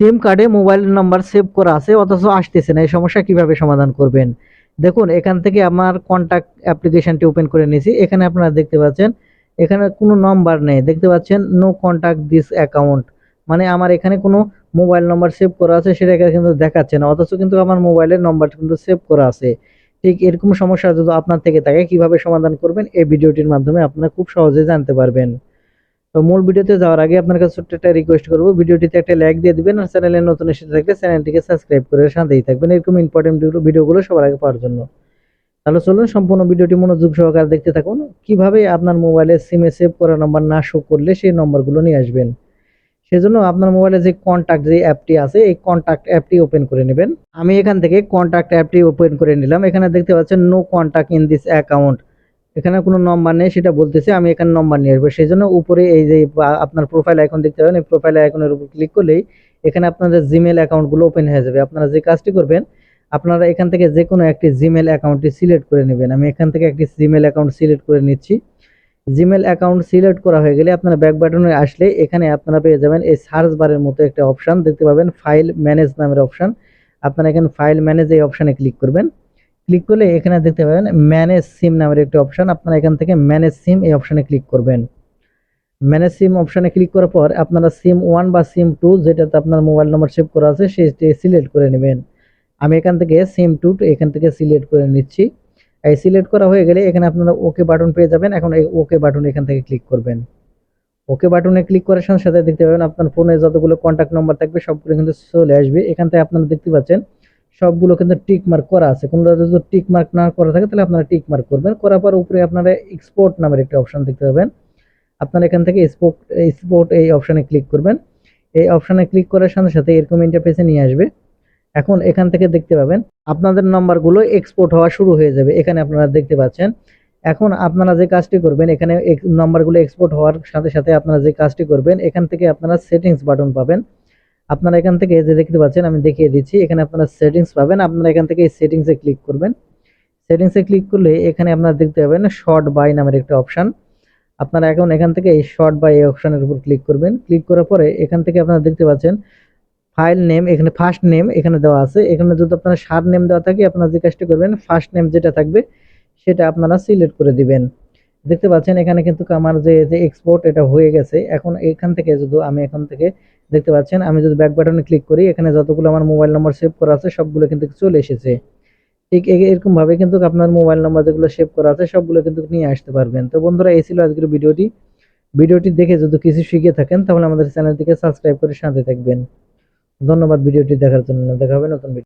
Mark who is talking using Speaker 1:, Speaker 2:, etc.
Speaker 1: সিম কার্ডে mobile number save করা আছে, অথচ আসতেছে না। এই সমস্যা কীভাবে সমাধান করবেন? দেখুন, এখান থেকে আমার কন্ট্যাক্ট অ্যাপ্লিকেশনটি ওপেন করে নিয়েছি। এখানে আপনারা দেখতে পাচ্ছেন, এখানে কোনো নাম্বার নেই। দেখতে পাচ্ছেন নো কন্ট্যাক্ট দিস অ্যাকাউন্ট মানে আমার এখানে কোনো মোবাইল নাম্বার সেভ করা আছে সেটা কিন্তু দেখাচ্ছে না। অথচ কিন্তু আমার মোবাইলের নাম্বার কিন্তু সেভ করা আছে। ঠিক এরকম সমস্যা যদি আপনার থেকে থাকে, কীভাবে সমাধান করবেন, এই ভিডিওটির মাধ্যমে আপনারা খুব সহজে জানতে পারবেন। তো মূল ভিডিওতে যাওয়ার আগে আপনার কাছে ছোট্ট একটা রিকোয়েস্ট করব। ভিডিওটিতে একটা লাইক দিয়ে দিবেন আর চ্যানেলে নতুন এসে থাকলে চ্যানেলটিকে সাবস্ক্রাইব করে সাথেই থাকবেন। এরকম ইম্পর্টেন্ট ভিডিওগুলো সবার আগে পাওয়ার জন্য। তাহলে চলুন, সম্পূর্ণ ভিডিওটি মনোযোগ সহকারে দেখতে থাকুন। কীভাবে আপনার মোবাইলে সিমে সেভ করা নাম্বার না শো করলে সেই নম্বরগুলো নিয়ে আসবেন। সেজন্য আপনার মোবাইলে যে কন্ট্যাক্ট যে অ্যাপটি আছে, এই কন্ট্যাক্ট অ্যাপটি ওপেন করে নেবেন। আমি এখান থেকে কন্ট্যাক্ট অ্যাপটি ওপেন করে নিলাম। এখানে দেখতে পাচ্ছেন no contact in this account এখানে কোনো নম্বর নেই, সেটা বলতেছে, আমি এখানে নম্বর নিয়ে আসব। সেই জন্য উপরে এই যে আপনার প্রোফাইল আইকন দেখতে পাবেন, এই প্রোফাইল আইকনের উপর ক্লিক করলেই এখানে আপনাদের জিমেল অ্যাকাউন্টগুলো ওপেন হয়ে যাবে। আপনারা যে কাজটি করবেন, আপনারা এখান থেকে যে কোনো একটি জিমেল অ্যাকাউন্টটি সিলেক্ট করে নেবেন। আমি এখান থেকে একটি জিমেল অ্যাকাউন্ট সিলেক্ট করে নিচ্ছি। জিমেল অ্যাকাউন্ট সিলেক্ট করা হয়ে গেলে আপনারা ব্যাক বাটনে আসলে এখানে আপনারা পেয়ে যাবেন এই সার্চ বারের মতো একটা অপশন দেখতে পাবেন ফাইল ম্যানেজ নামের অপশন আপনারা এখানে ফাইল ম্যানেজ এই অপশানে ক্লিক করবেন। ক্লিক করলে এখানে দেখতে পাবেন ম্যানেজ সিম নামের একটি অপশন আপনারা এখান থেকে ম্যানেজ সিম এই অপশানে ক্লিক করবেন। ম্যানেজ সিম অপশানে ক্লিক করার পর আপনারা সিম ওয়ান বা সিম টু যেটাতে আপনার মোবাইল নম্বর সেভ করা আছে, সেটি সিলেক্ট করে নেবেন। আমি এখান থেকে সিম টু এখান থেকে সিলেক্ট করে নিচ্ছি। এই সিলেক্ট করা হয়ে গেলে এখানে আপনারা ওকে বাটন পেয়ে যাবেন। এখন এই ওকে বাটন এখান থেকে ক্লিক করবেন। ওকে বাটনে ক্লিক করার সাথে সাথে দেখতে পাবেন আপনার ফোনে যতগুলো কন্ট্যাক্ট নাম্বার থাকবে, সবগুলো কিন্তু চলে আসবে। এখান থেকে আপনারা দেখতে পাচ্ছেন সবগুলো কিন্তু টিক মার্ক করা আছে। কোনটা যদি টিক মার্ক না করা থাকে, তাহলে আপনারা টিক মার্ক করবেন। করার পর উপরে আপনারা এক্সপোর্ট নামের একটা অপশন দেখতে পাবেন। আপনারা এখান থেকে এক্সপোর্ট এক্সপোর্ট এই অপশানে ক্লিক করবেন। এই অপশানে ক্লিক করার সাথে সাথে এরকম ইন্টারফেসে নিয়ে আসবে। এখন এখান থেকে দেখতে পাবেন, আপনাদের নাম্বারগুলো এক্সপোর্ট হওয়া শুরু হয়ে যাবে। এখানে আপনারা দেখতে পাচ্ছেন। এখন আপনারা যে কাজটি করবেন, এখানে নাম্বারগুলো এক্সপোর্ট হওয়ার সাথে সাথে আপনারা যে কাজটি করবেন, এখান থেকে আপনারা সেটিংস বাটন পাবেন। আপনারা এখান থেকে যে দেখতে পাচ্ছেন, আমি দেখিয়ে দিচ্ছি। এখানে আপনারা সেটিংস পাবেন। আপনারা এখান থেকে এই সেটিংসে ক্লিক করবেন। সেটিংসে ক্লিক করলে এখানে আপনারা দেখতে পাবেন শর্ট বাই নামের একটা অপশন আপনারা এখন এখান থেকে এই শর্ট বাই এই অপশনের উপর ক্লিক করবেন। ক্লিক করার পরে এখান থেকে আপনারা দেখতে পাচ্ছেন ফাইল নেম এখানে ফার্স্ট নেম এখানে দেওয়া আছে। এখানে যদি আপনারা সার নেম দেওয়া থাকে, আপনারা যে কাজটা করবেন ফার্স্ট নেম যেটা থাকবে, সেটা আপনারা সিলেক্ট করে দিবেন। দেখতে পাচ্ছেন, এখানে কিন্তু আমার যে এক্সপোর্ট এটা হয়ে গেছে। এখন এখান থেকে যদি আমি এখান থেকে দেখতে পাচ্ছেন, আমি যদি ব্যাক বাটনে ক্লিক করি, এখানে যতগুলো আমার মোবাইল নম্বর সেভ করা আছে, সবগুলো কিন্তু চলে এসেছে। ঠিক এ- এরকম ভাবে কিন্তু আপনার মোবাইল নাম্বার যেগুলো সেভ করা আছে, সবগুলো কিন্তু নিয়ে আসতে পারবেন। তো বন্ধুরা, এই ছিল আজকের ভিডিওটি। ভিডিওটি দেখে যদি কিছু শিখে থাকেন, তাহলে আমাদের চ্যানেলটিকে সাবস্ক্রাইব করে সাথে থাকবেন। ধন্যবাদ ভিডিওটি দেখার জন্য। দেখা হবে নতুন ভিডিও